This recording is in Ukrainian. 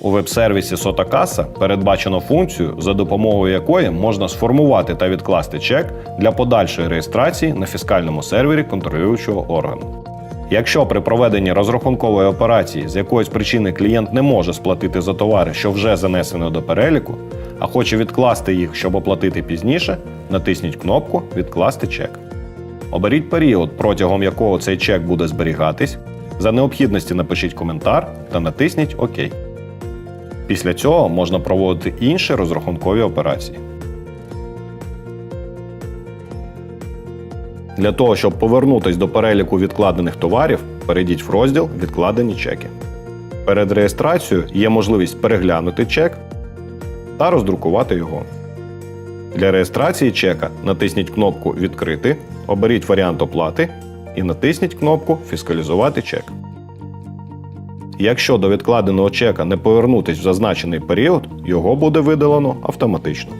У веб-сервісі Сотакаса передбачено функцію, за допомогою якої можна сформувати та відкласти чек для подальшої реєстрації на фіскальному сервері контролюючого органу. Якщо при проведенні розрахункової операції з якоїсь причини клієнт не може сплатити за товари, що вже занесено до переліку, а хоче відкласти їх, щоб оплатити пізніше, натисніть кнопку Відкласти чек. Оберіть період, протягом якого цей чек буде зберігатись. За необхідності напишіть коментар та натисніть ОК. Після цього можна проводити інші розрахункові операції. Для того, щоб повернутися до переліку відкладених товарів, перейдіть в розділ Відкладені чеки. Перед реєстрацією є можливість переглянути чек та роздрукувати його. Для реєстрації чека натисніть кнопку Відкрити, оберіть варіант оплати і натисніть кнопку Фіскалізувати чек. Якщо до відкладеного чека не повернутись в зазначений період, його буде видалено автоматично.